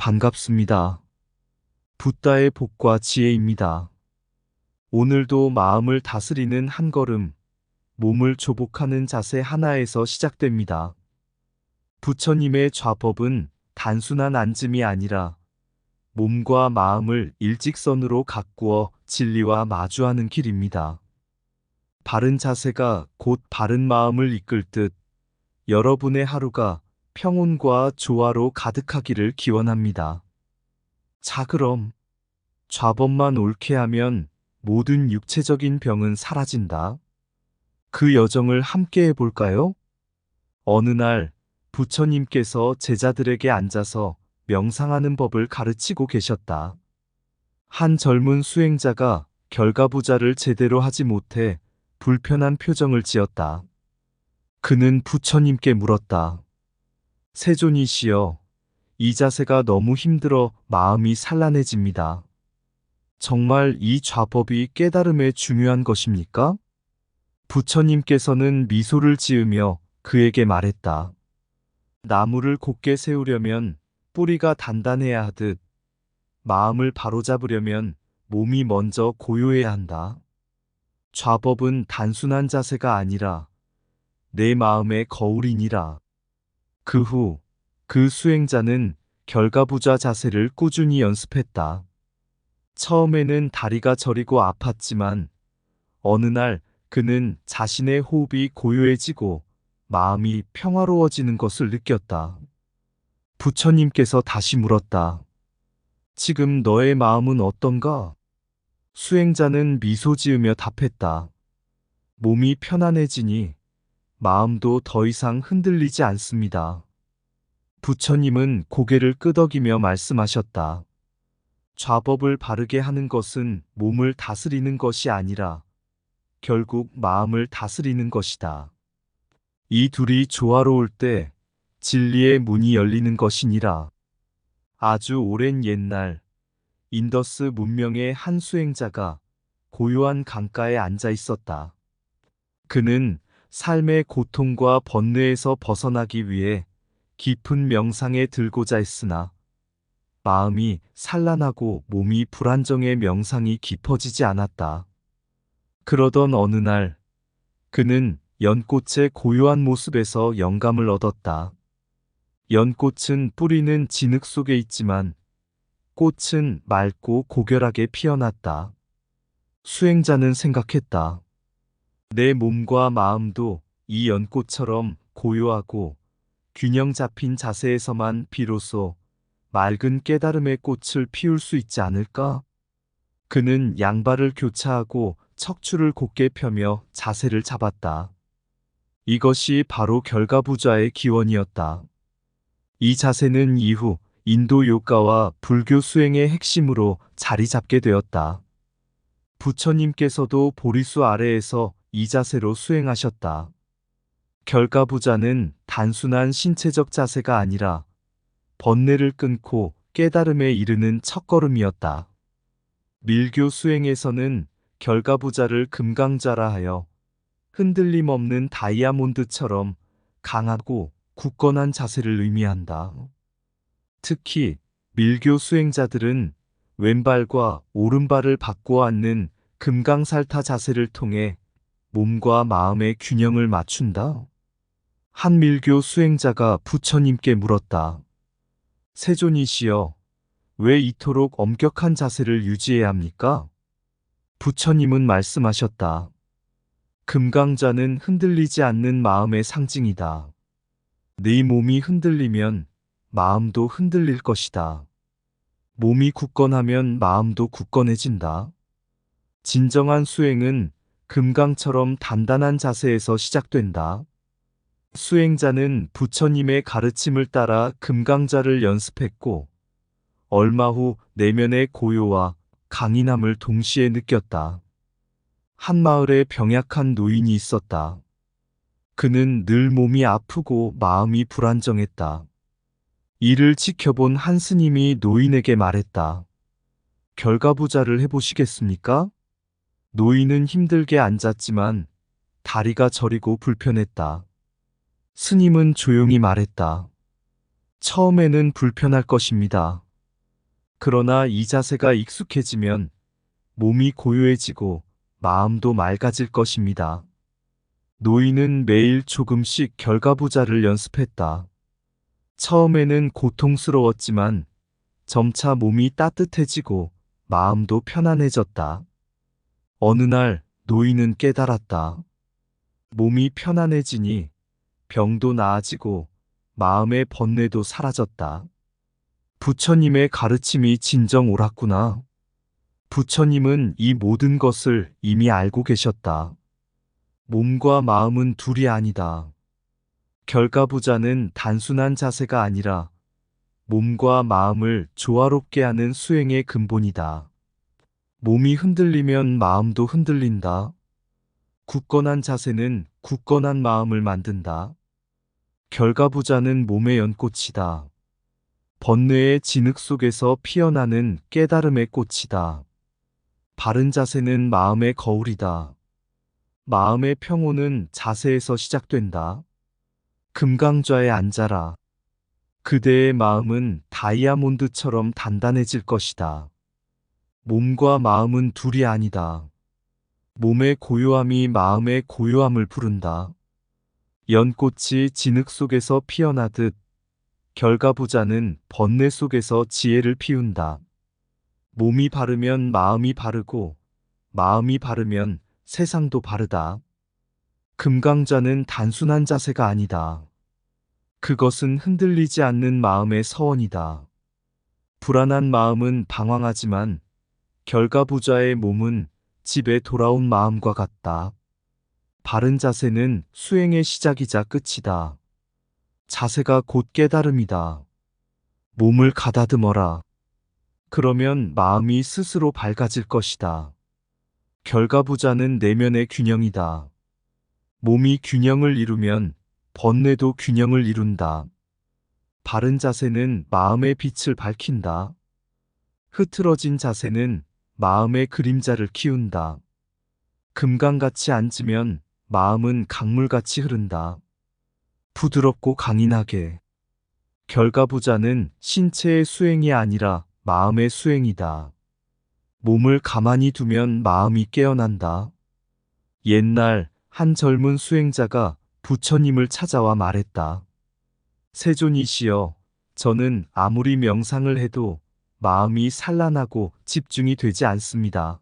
반갑습니다. 붓다의 복과 지혜입니다. 오늘도 마음을 다스리는 한 걸음, 몸을 조복하는 자세 하나에서 시작됩니다. 부처님의 좌법은 단순한 앉음이 아니라 몸과 마음을 일직선으로 가꾸어 진리와 마주하는 길입니다. 바른 자세가 곧 바른 마음을 이끌 듯 여러분의 하루가 평온과 조화로 가득하기를 기원합니다. 자, 그럼 좌법만 옳게 하면 모든 육체적인 병은 사라진다. 그 여정을 함께 해볼까요? 어느 날 부처님께서 제자들에게 앉아서 명상하는 법을 가르치고 계셨다. 한 젊은 수행자가 결과부자를 제대로 하지 못해 불편한 표정을 지었다. 그는 부처님께 물었다. 세존이시여, 이 자세가 너무 힘들어 마음이 산란해집니다. 정말 이 좌법이 깨달음에 중요한 것입니까? 부처님께서는 미소를 지으며 그에게 말했다. 나무를 곧게 세우려면 뿌리가 단단해야 하듯 마음을 바로잡으려면 몸이 먼저 고요해야 한다. 좌법은 단순한 자세가 아니라 내 마음의 거울이니라. 그 후, 그 수행자는 결과부자 자세를 꾸준히 연습했다. 처음에는 다리가 저리고 아팠지만 어느 날 그는 자신의 호흡이 고요해지고 마음이 평화로워지는 것을 느꼈다. 부처님께서 다시 물었다. 지금 너의 마음은 어떤가? 수행자는 미소 지으며 답했다. 몸이 편안해지니 마음도 더 이상 흔들리지 않습니다. 부처님은 고개를 끄덕이며 말씀하셨다. 좌법을 바르게 하는 것은 몸을 다스리는 것이 아니라 결국 마음을 다스리는 것이다. 이 둘이 조화로울 때 진리의 문이 열리는 것이니라. 아주 오랜 옛날 인더스 문명의 한 수행자가 고요한 강가에 앉아 있었다. 그는 삶의 고통과 번뇌에서 벗어나기 위해 깊은 명상에 들고자 했으나 마음이 산란하고 몸이 불안정해 명상이 깊어지지 않았다. 그러던 어느 날 그는 연꽃의 고요한 모습에서 영감을 얻었다. 연꽃은 뿌리는 진흙 속에 있지만 꽃은 맑고 고결하게 피어났다. 수행자는 생각했다. 내 몸과 마음도 이 연꽃처럼 고요하고 균형 잡힌 자세에서만 비로소 맑은 깨달음의 꽃을 피울 수 있지 않을까? 그는 양발을 교차하고 척추를 곧게 펴며 자세를 잡았다. 이것이 바로 결과부자의 기원이었다. 이 자세는 이후 인도 요가와 불교 수행의 핵심으로 자리 잡게 되었다. 부처님께서도 보리수 아래에서 이 자세로 수행하셨다. 결과부자는 단순한 신체적 자세가 아니라 번뇌를 끊고 깨달음에 이르는 첫걸음이었다. 밀교 수행에서는 결과부자를 금강자라 하여 흔들림 없는 다이아몬드처럼 강하고 굳건한 자세를 의미한다. 특히 밀교 수행자들은 왼발과 오른발을 바꾸어 앉는 금강살타 자세를 통해 몸과 마음의 균형을 맞춘다. 한 밀교 수행자가 부처님께 물었다. 세존이시여, 왜 이토록 엄격한 자세를 유지해야 합니까? 부처님은 말씀하셨다. 금강자는 흔들리지 않는 마음의 상징이다. 네 몸이 흔들리면 마음도 흔들릴 것이다. 몸이 굳건하면 마음도 굳건해진다. 진정한 수행은 금강처럼 단단한 자세에서 시작된다. 수행자는 부처님의 가르침을 따라 금강자를 연습했고, 얼마 후 내면의 고요와 강인함을 동시에 느꼈다. 한 마을에 병약한 노인이 있었다. 그는 늘 몸이 아프고 마음이 불안정했다. 이를 지켜본 한 스님이 노인에게 말했다. 결과부자를 해보시겠습니까? 노인은 힘들게 앉았지만 다리가 저리고 불편했다. 스님은 조용히 말했다. 처음에는 불편할 것입니다. 그러나 이 자세가 익숙해지면 몸이 고요해지고 마음도 맑아질 것입니다. 노인은 매일 조금씩 결과부자를 연습했다. 처음에는 고통스러웠지만 점차 몸이 따뜻해지고 마음도 편안해졌다. 어느 날 노인은 깨달았다. 몸이 편안해지니 병도 나아지고 마음의 번뇌도 사라졌다. 부처님의 가르침이 진정 옳았구나. 부처님은 이 모든 것을 이미 알고 계셨다. 몸과 마음은 둘이 아니다. 결과부자는 단순한 자세가 아니라 몸과 마음을 조화롭게 하는 수행의 근본이다. 몸이 흔들리면 마음도 흔들린다. 굳건한 자세는 굳건한 마음을 만든다. 결과부자는 몸의 연꽃이다. 번뇌의 진흙 속에서 피어나는 깨달음의 꽃이다. 바른 자세는 마음의 거울이다. 마음의 평온은 자세에서 시작된다. 금강좌에 앉아라. 그대의 마음은 다이아몬드처럼 단단해질 것이다. 몸과 마음은 둘이 아니다. 몸의 고요함이 마음의 고요함을 부른다. 연꽃이 진흙 속에서 피어나듯 결과부자는 번뇌 속에서 지혜를 피운다. 몸이 바르면 마음이 바르고 마음이 바르면 세상도 바르다. 금강자는 단순한 자세가 아니다. 그것은 흔들리지 않는 마음의 서원이다. 불안한 마음은 방황하지만 결과부자의 몸은 집에 돌아온 마음과 같다. 바른 자세는 수행의 시작이자 끝이다. 자세가 곧 깨달음이다. 몸을 가다듬어라. 그러면 마음이 스스로 밝아질 것이다. 결과부자는 내면의 균형이다. 몸이 균형을 이루면 번뇌도 균형을 이룬다. 바른 자세는 마음의 빛을 밝힌다. 흐트러진 자세는 마음의 그림자를 키운다. 금강같이 앉으면 마음은 강물같이 흐른다. 부드럽고 강인하게. 결과부자는 신체의 수행이 아니라 마음의 수행이다. 몸을 가만히 두면 마음이 깨어난다. 옛날 한 젊은 수행자가 부처님을 찾아와 말했다. 세존이시여, 저는 아무리 명상을 해도 마음이 산란하고 집중이 되지 않습니다.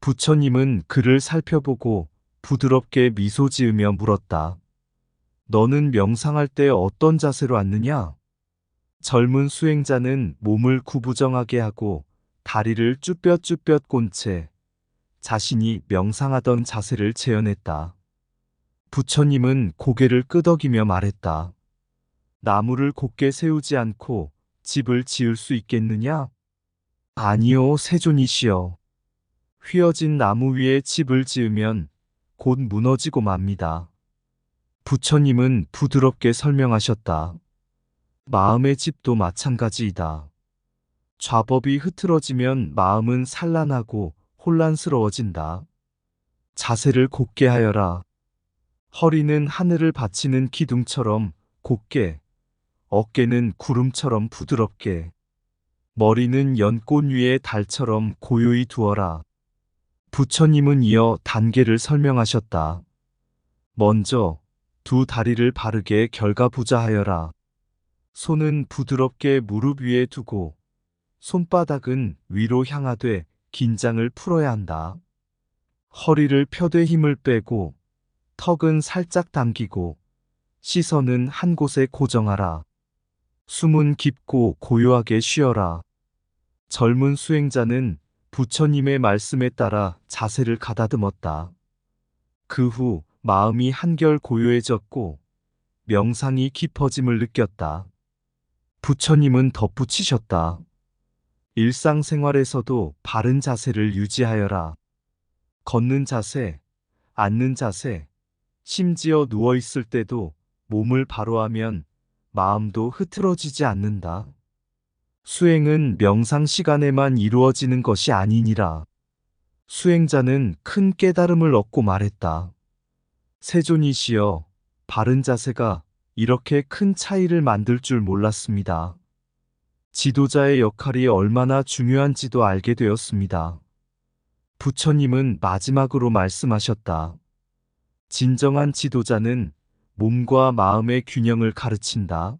부처님은 그를 살펴보고 부드럽게 미소 지으며 물었다. 너는 명상할 때 어떤 자세로 앉느냐? 젊은 수행자는 몸을 구부정하게 하고 다리를 쭈뼛쭈뼛 꼰 채 자신이 명상하던 자세를 재현했다. 부처님은 고개를 끄덕이며 말했다. 나무를 곧게 세우지 않고 집을 지을 수 있겠느냐? 아니요, 세존이시여. 휘어진 나무 위에 집을 지으면 곧 무너지고 맙니다. 부처님은 부드럽게 설명하셨다. 마음의 집도 마찬가지이다. 좌법이 흐트러지면 마음은 산란하고 혼란스러워진다. 자세를 곧게 하여라. 허리는 하늘을 받치는 기둥처럼 곧게, 어깨는 구름처럼 부드럽게, 머리는 연꽃 위에 달처럼 고요히 두어라. 부처님은 이어 단계를 설명하셨다. 먼저 두 다리를 바르게 결과부자하여라. 손은 부드럽게 무릎 위에 두고 손바닥은 위로 향하되 긴장을 풀어야 한다. 허리를 펴되 힘을 빼고 턱은 살짝 당기고 시선은 한 곳에 고정하라. 숨은 깊고 고요하게 쉬어라. 젊은 수행자는 부처님의 말씀에 따라 자세를 가다듬었다. 그 후 마음이 한결 고요해졌고 명상이 깊어짐을 느꼈다. 부처님은 덧붙이셨다. 일상생활에서도 바른 자세를 유지하여라. 걷는 자세, 앉는 자세, 심지어 누워 있을 때도 몸을 바로 하면 마음도 흐트러지지 않는다. 수행은 명상 시간에만 이루어지는 것이 아니니라. 수행자는 큰 깨달음을 얻고 말했다. 세존이시여, 바른 자세가 이렇게 큰 차이를 만들 줄 몰랐습니다. 지도자의 역할이 얼마나 중요한지도 알게 되었습니다. 부처님은 마지막으로 말씀하셨다. 진정한 지도자는 몸과 마음의 균형을 가르친다.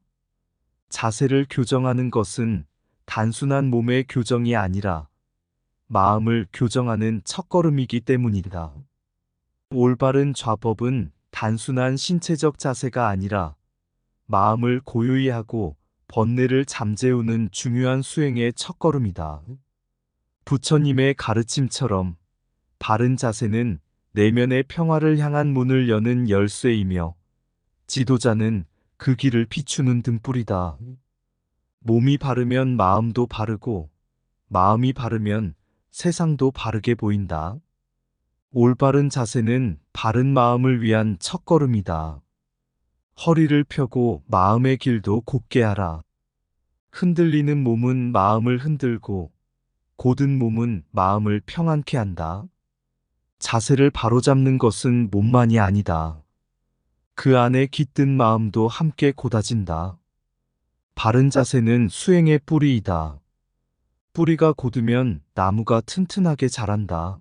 자세를 교정하는 것은 단순한 몸의 교정이 아니라 마음을 교정하는 첫걸음이기 때문이다. 올바른 좌법은 단순한 신체적 자세가 아니라 마음을 고요히 하고 번뇌를 잠재우는 중요한 수행의 첫걸음이다. 부처님의 가르침처럼 바른 자세는 내면의 평화를 향한 문을 여는 열쇠이며 지도자는 그 길을 비추는 등불이다. 몸이 바르면 마음도 바르고 마음이 바르면 세상도 바르게 보인다. 올바른 자세는 바른 마음을 위한 첫걸음이다. 허리를 펴고 마음의 길도 곧게 하라. 흔들리는 몸은 마음을 흔들고 고든 몸은 마음을 평안케 한다. 자세를 바로잡는 것은 몸만이 아니다. 그 안에 깃든 마음도 함께 곧아진다. 바른 자세는 수행의 뿌리이다. 뿌리가 곧으면 나무가 튼튼하게 자란다.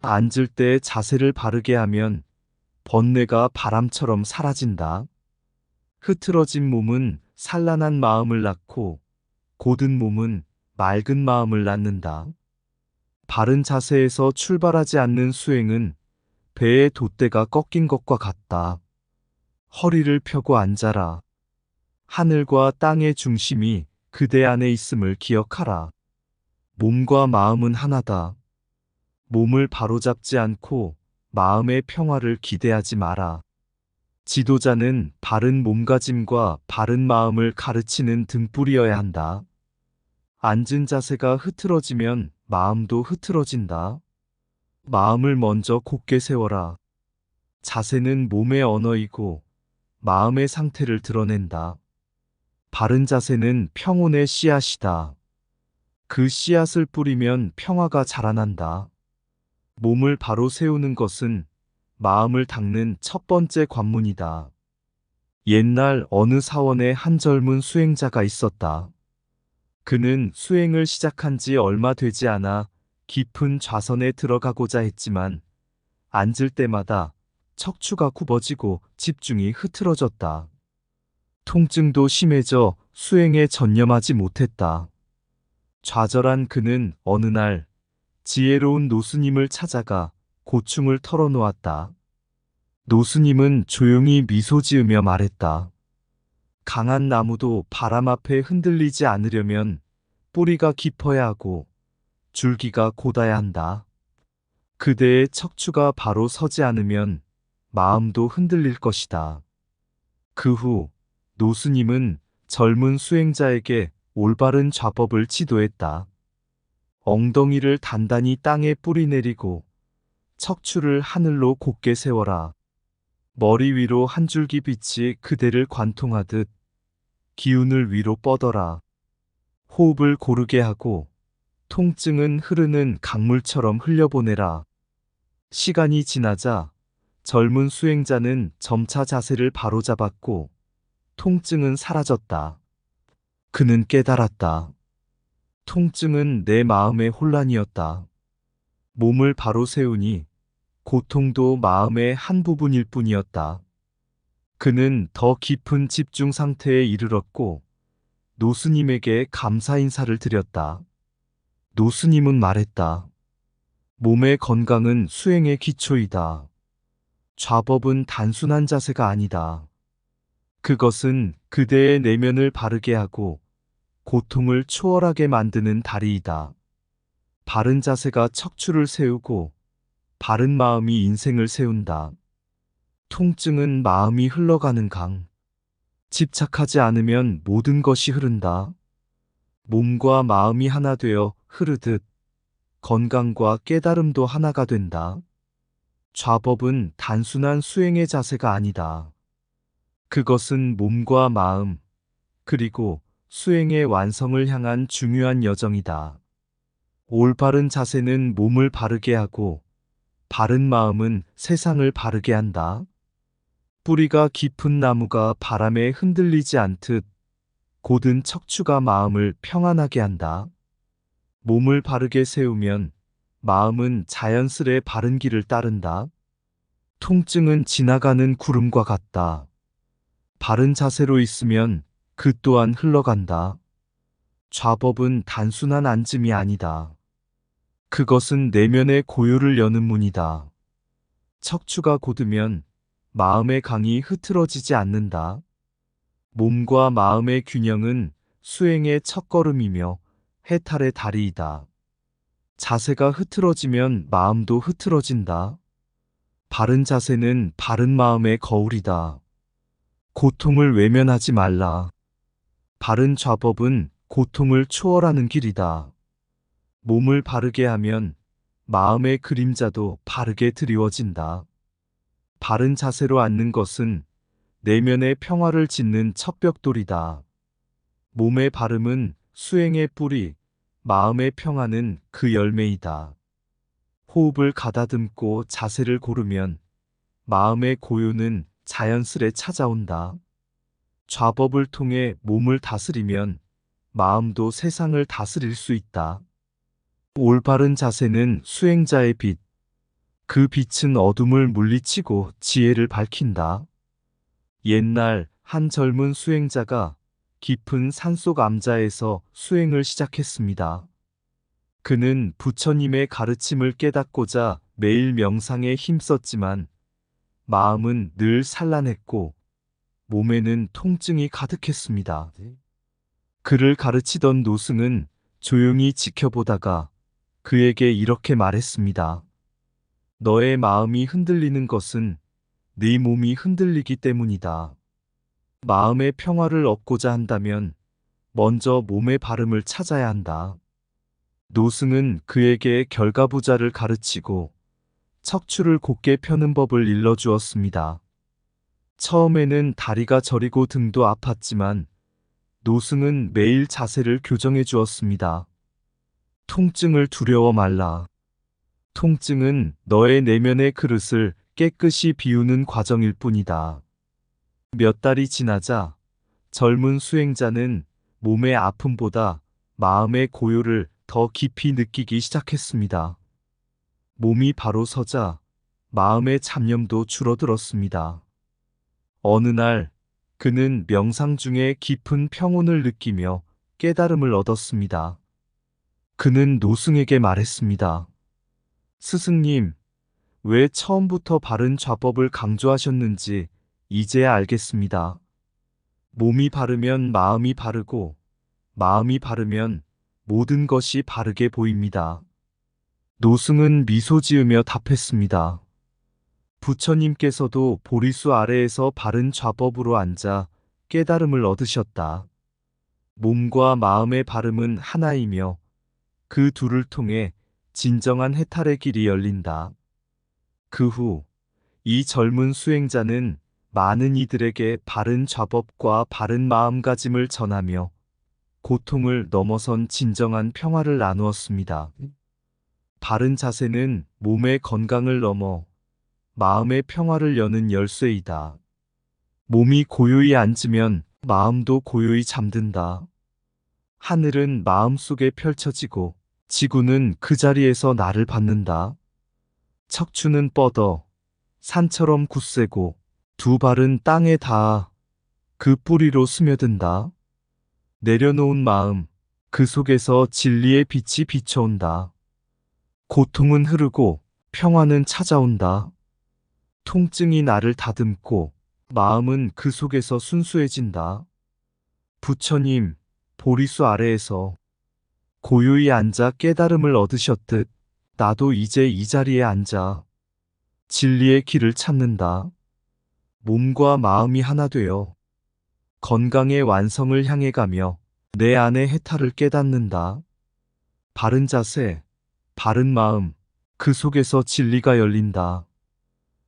앉을 때 자세를 바르게 하면 번뇌가 바람처럼 사라진다. 흐트러진 몸은 산란한 마음을 낳고 고든 몸은 맑은 마음을 낳는다. 바른 자세에서 출발하지 않는 수행은 배의 돛대가 꺾인 것과 같다. 허리를 펴고 앉아라. 하늘과 땅의 중심이 그대 안에 있음을 기억하라. 몸과 마음은 하나다. 몸을 바로잡지 않고 마음의 평화를 기대하지 마라. 지도자는 바른 몸가짐과 바른 마음을 가르치는 등불이어야 한다. 앉은 자세가 흐트러지면 마음도 흐트러진다. 마음을 먼저 곧게 세워라. 자세는 몸의 언어이고 마음의 상태를 드러낸다. 바른 자세는 평온의 씨앗이다. 그 씨앗을 뿌리면 평화가 자라난다. 몸을 바로 세우는 것은 마음을 닦는 첫 번째 관문이다. 옛날 어느 사원에 한 젊은 수행자가 있었다. 그는 수행을 시작한 지 얼마 되지 않아 깊은 좌선에 들어가고자 했지만 앉을 때마다 척추가 굽어지고 집중이 흐트러졌다. 통증도 심해져 수행에 전념하지 못했다. 좌절한 그는 어느 날 지혜로운 노수님을 찾아가 고충을 털어놓았다. 노수님은 조용히 미소 지으며 말했다. 강한 나무도 바람 앞에 흔들리지 않으려면 뿌리가 깊어야 하고 줄기가 곧아야 한다. 그대의 척추가 바로 서지 않으면 마음도 흔들릴 것이다. 그 후 노수님은 젊은 수행자에게 올바른 좌법을 지도했다. 엉덩이를 단단히 땅에 뿌리내리고 척추를 하늘로 곧게 세워라. 머리 위로 한 줄기 빛이 그대를 관통하듯 기운을 위로 뻗어라. 호흡을 고르게 하고 통증은 흐르는 강물처럼 흘려보내라. 시간이 지나자 젊은 수행자는 점차 자세를 바로잡았고 통증은 사라졌다. 그는 깨달았다. 통증은 내 마음의 혼란이었다. 몸을 바로 세우니 고통도 마음의 한 부분일 뿐이었다. 그는 더 깊은 집중 상태에 이르렀고 노스님에게 감사 인사를 드렸다. 노스님은 말했다. 몸의 건강은 수행의 기초이다. 좌법은 단순한 자세가 아니다. 그것은 그대의 내면을 바르게 하고 고통을 초월하게 만드는 다리이다. 바른 자세가 척추를 세우고 바른 마음이 인생을 세운다. 통증은 마음이 흘러가는 강. 집착하지 않으면 모든 것이 흐른다. 몸과 마음이 하나 되어 흐르듯 건강과 깨달음도 하나가 된다. 좌법은 단순한 수행의 자세가 아니다. 그것은 몸과 마음, 그리고 수행의 완성을 향한 중요한 여정이다. 올바른 자세는 몸을 바르게 하고 바른 마음은 세상을 바르게 한다. 뿌리가 깊은 나무가 바람에 흔들리지 않듯 곧은 척추가 마음을 평안하게 한다. 몸을 바르게 세우면 마음은 자연스레 바른 길을 따른다. 통증은 지나가는 구름과 같다. 바른 자세로 있으면 그 또한 흘러간다. 좌법은 단순한 앉음이 아니다. 그것은 내면의 고요를 여는 문이다. 척추가 곧으면 마음의 강이 흐트러지지 않는다. 몸과 마음의 균형은 수행의 첫걸음이며 해탈의 다리이다. 자세가 흐트러지면 마음도 흐트러진다. 바른 자세는 바른 마음의 거울이다. 고통을 외면하지 말라. 바른 좌법은 고통을 초월하는 길이다. 몸을 바르게 하면 마음의 그림자도 바르게 드리워진다. 바른 자세로 앉는 것은 내면의 평화를 짓는 첩벽돌이다. 몸의 바름은 수행의 뿌리, 마음의 평화는 그 열매이다. 호흡을 가다듬고 자세를 고르면 마음의 고요는 자연스레 찾아온다. 좌법을 통해 몸을 다스리면 마음도 세상을 다스릴 수 있다. 올바른 자세는 수행자의 빛. 그 빛은 어둠을 물리치고 지혜를 밝힌다. 옛날 한 젊은 수행자가 깊은 산속 암자에서 수행을 시작했습니다. 그는 부처님의 가르침을 깨닫고자 매일 명상에 힘썼지만 마음은 늘 산란했고 몸에는 통증이 가득했습니다. 그를 가르치던 노승은 조용히 지켜보다가 그에게 이렇게 말했습니다. 너의 마음이 흔들리는 것은 네 몸이 흔들리기 때문이다. 마음의 평화를 얻고자 한다면 먼저 몸의 발음을 찾아야 한다. 노승은 그에게 결과부자를 가르치고 척추를 곧게 펴는 법을 일러주었습니다. 처음에는 다리가 저리고 등도 아팠지만 노승은 매일 자세를 교정해 주었습니다. 통증을 두려워 말라. 통증은 너의 내면의 그릇을 깨끗이 비우는 과정일 뿐이다. 몇 달이 지나자 젊은 수행자는 몸의 아픔보다 마음의 고요를 더 깊이 느끼기 시작했습니다. 몸이 바로 서자 마음의 잡념도 줄어들었습니다. 어느 날 그는 명상 중에 깊은 평온을 느끼며 깨달음을 얻었습니다. 그는 노승에게 말했습니다. 스승님, 왜 처음부터 바른 좌법을 강조하셨는지 이제야 알겠습니다. 몸이 바르면 마음이 바르고, 마음이 바르면 모든 것이 바르게 보입니다. 노승은 미소 지으며 답했습니다. 부처님께서도 보리수 아래에서 바른 좌법으로 앉아 깨달음을 얻으셨다. 몸과 마음의 바름은 하나이며 그 둘을 통해 진정한 해탈의 길이 열린다. 그 후, 이 젊은 수행자는 많은 이들에게 바른 좌법과 바른 마음가짐을 전하며 고통을 넘어선 진정한 평화를 나누었습니다. 바른 자세는 몸의 건강을 넘어 마음의 평화를 여는 열쇠이다. 몸이 고요히 앉으면 마음도 고요히 잠든다. 하늘은 마음속에 펼쳐지고 지구는 그 자리에서 나를 받는다. 척추는 뻗어 산처럼 굳세고 두 발은 땅에 닿아 그 뿌리로 스며든다. 내려놓은 마음, 그 속에서 진리의 빛이 비춰온다. 고통은 흐르고 평화는 찾아온다. 통증이 나를 다듬고 마음은 그 속에서 순수해진다. 부처님, 보리수 아래에서 고요히 앉아 깨달음을 얻으셨듯 나도 이제 이 자리에 앉아 진리의 길을 찾는다. 몸과 마음이 하나 되어 건강의 완성을 향해 가며 내 안의 해탈을 깨닫는다. 바른 자세, 바른 마음, 그 속에서 진리가 열린다.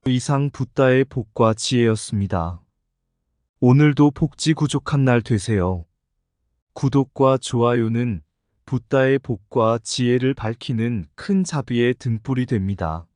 이상 붓다의 복과 지혜였습니다. 오늘도 복지 구족한 날 되세요. 구독과 좋아요는 붓다의 복과 지혜를 밝히는 큰 자비의 등불이 됩니다.